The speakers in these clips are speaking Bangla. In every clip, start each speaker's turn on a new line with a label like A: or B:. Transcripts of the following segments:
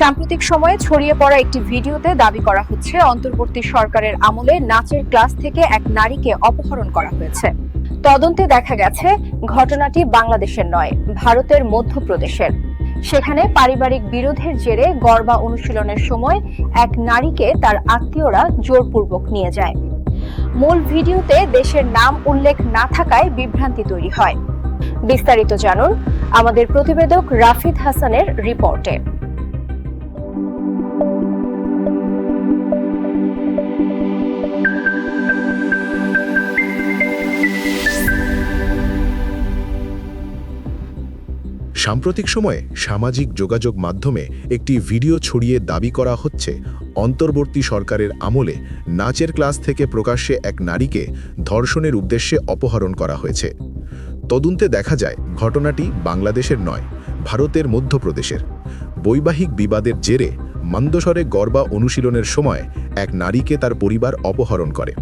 A: সাম্প্রতিক সময়ে ছড়িয়ে পড়া একটি ভিডিওতে দাবি করা হচ্ছে, অন্তর্বর্তী সরকারের আমলে নাচের ক্লাস থেকে এক নারীকে অপহরণ করা হয়েছে। তদন্তে দেখা গেছে, ঘটনাটি বাংলাদেশের নয়, ভারতের মধ্যপ্রদেশের। সেখানে পারিবারিক বিরোধের জেরে গর্বা অনুশীলনের সময় এক নারীকে তার আত্মীয়রা জোরপূর্বক নিয়ে যায়। মূল ভিডিওতে দেশের নাম উল্লেখ না থাকায় বিভ্রান্তি তৈরি হয়। বিস্তারিত জানুন আমাদের প্রতিবেদক রাফিদ হাসানের রিপোর্টে।
B: সাম্প্রতিক সময়ে সামাজিক যোগাযোগ মাধ্যমে একটি ভিডিও ছড়িয়ে দাবি করা হচ্ছে, অন্তর্বর্তী সরকারের আমলে নাচের ক্লাস থেকে প্রকাশ্যে এক নারীকে ধর্ষণের উদ্দেশ্যে অপহরণ করা হয়েছে। তদন্তে দেখা যায়, ঘটনাটি বাংলাদেশের নয়, ভারতের মধ্যপ্রদেশের। বৈবাহিক বিবাদের জেরে মন্দসরে গর্বা অনুশীলনের সময় এক নারীকে তার পরিবার অপহরণ করে।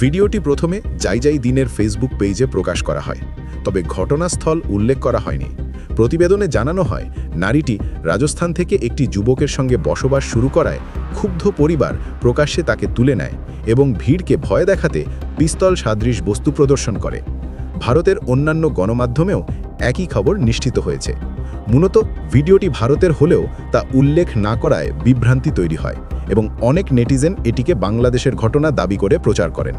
B: ভিডিওটি প্রথমে যাই যাই দিনের ফেসবুক পেজে প্রকাশ করা হয়, তবে ঘটনাস্থল উল্লেখ করা হয়নি। প্রতিবেদনে জানানো হয়, নারীটি রাজস্থান থেকে একটি যুবকের সঙ্গে বসবাস শুরু করায় ক্ষুব্ধ পরিবার প্রকাশ্যে তাকে তুলে নেয় এবং ভিড়কে ভয় দেখাতে পিস্তল সাদৃশ বস্তু প্রদর্শন করে। ভারতের অন্যান্য গণমাধ্যমেও একই খবর নিশ্চিত হয়েছে। মূলত ভিডিওটি ভারতের হলেও তা উল্লেখ না করায় বিভ্রান্তি তৈরি হয় এবং অনেক নেটিজেন এটিকে বাংলাদেশের ঘটনা দাবি করে প্রচার করেন।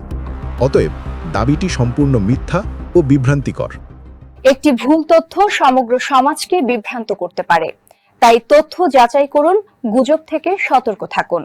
B: অতএব দাবিটি সম্পূর্ণ মিথ্যা ও বিভ্রান্তিকর।
A: একটি ভুল তথ্য সমগ্র সমাজকে বিভ্রান্ত করতে পারে। তাই তথ্য যাচাই করুন, গুজব থেকে সতর্ক থাকুন।